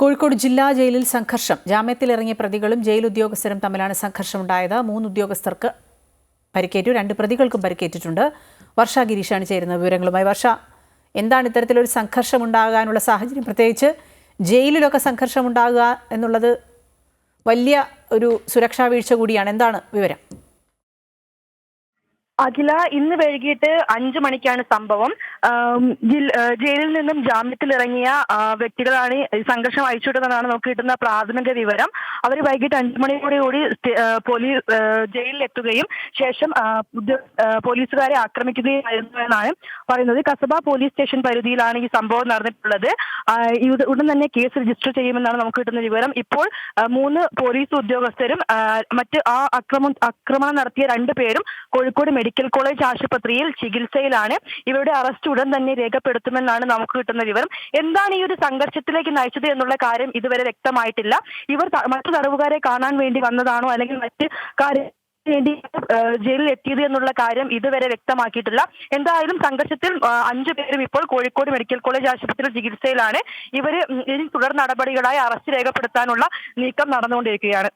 കോഴിക്കോട് ജില്ലാ ജയിലിൽ സംഘർഷം. ജാമ്യത്തിലിറങ്ങിയ പ്രതികളും ജയിൽ ഉദ്യോഗസ്ഥരും തമ്മിലാണ് സംഘർഷമുണ്ടായത്. മൂന്ന് ഉദ്യോഗസ്ഥർക്ക് പരിക്കേറ്റു. രണ്ട് പ്രതികൾക്കും പരിക്കേറ്റിട്ടുണ്ട്. വർഷ ഗിരീഷാണ് ചേരുന്ന വിവരങ്ങളുമായി. വർഷ എന്താണ് ഇത്തരത്തിലൊരു സംഘർഷം ഉണ്ടാകാനുള്ള സാഹചര്യം? പ്രത്യേകിച്ച് ജയിലിലൊക്കെ സംഘർഷം ഉണ്ടാകുക എന്നുള്ളത് വലിയ ഒരു സുരക്ഷാ വീഴ്ച കൂടിയാണ്. എന്താണ് വിവരം? അഖില ഇന്ന് വൈകിട്ട് അഞ്ചു മണിക്കാണ് സംഭവം. ജയിലിൽ നിന്നും ജാമ്യത്തിൽ ഇറങ്ങിയ വ്യക്തികളാണ് സംഘർഷം അയച്ചുവിട്ടതെന്നാണ് നമുക്ക് കിട്ടുന്ന പ്രാഥമിക വിവരം. അവർ വൈകിട്ട് അഞ്ചു മണിയോടെ കൂടി പോലീസ് ജയിലിൽ എത്തുകയും ശേഷം പോലീസുകാരെ ആക്രമിക്കുകയായിരുന്നു എന്നാണ് പറയുന്നത്. കസബ പോലീസ് സ്റ്റേഷൻ പരിധിയിലാണ് ഈ സംഭവം നടന്നിട്ടുള്ളത്. ഉടൻ തന്നെ കേസ് രജിസ്റ്റർ ചെയ്യുമെന്നാണ് നമുക്ക് കിട്ടുന്ന വിവരം. ഇപ്പോൾ മൂന്ന് പോലീസ് ഉദ്യോഗസ്ഥരും മറ്റ് ആ അക്രമം ആക്രമണം നടത്തിയ രണ്ടു പേരും കോഴിക്കോട് മെഡിക്കൽ കോളേജ് ആശുപത്രിയിൽ ചികിത്സയിലാണ്. ഇവരുടെ അറസ്റ്റ് ഉടൻ തന്നെ രേഖപ്പെടുത്തുമെന്നാണ് നമുക്ക് കിട്ടുന്ന വിവരം. എന്താണ് ഈ ഒരു സംഘർഷത്തിലേക്ക് നയിച്ചത് എന്നുള്ള കാര്യം ഇതുവരെ വ്യക്തമായിട്ടില്ല. ഇവർ മറ്റു തടവുകാരെ കാണാൻ വേണ്ടി വന്നതാണോ അല്ലെങ്കിൽ മറ്റ് കാര്യം വേണ്ടി ജയിലിൽ എത്തിയത് എന്നുള്ള കാര്യം ഇതുവരെ വ്യക്തമാക്കിയിട്ടില്ല. എന്തായാലും സംഘർഷത്തിൽ അഞ്ചു പേരും ഇപ്പോൾ കോഴിക്കോട് മെഡിക്കൽ കോളേജ് ആശുപത്രിയിൽ ചികിത്സയിലാണ്. ഇവർ ഇനി തുടർ നടപടികളായി അറസ്റ്റ് രേഖപ്പെടുത്താനുള്ള നീക്കം നടന്നുകൊണ്ടിരിക്കുകയാണ്.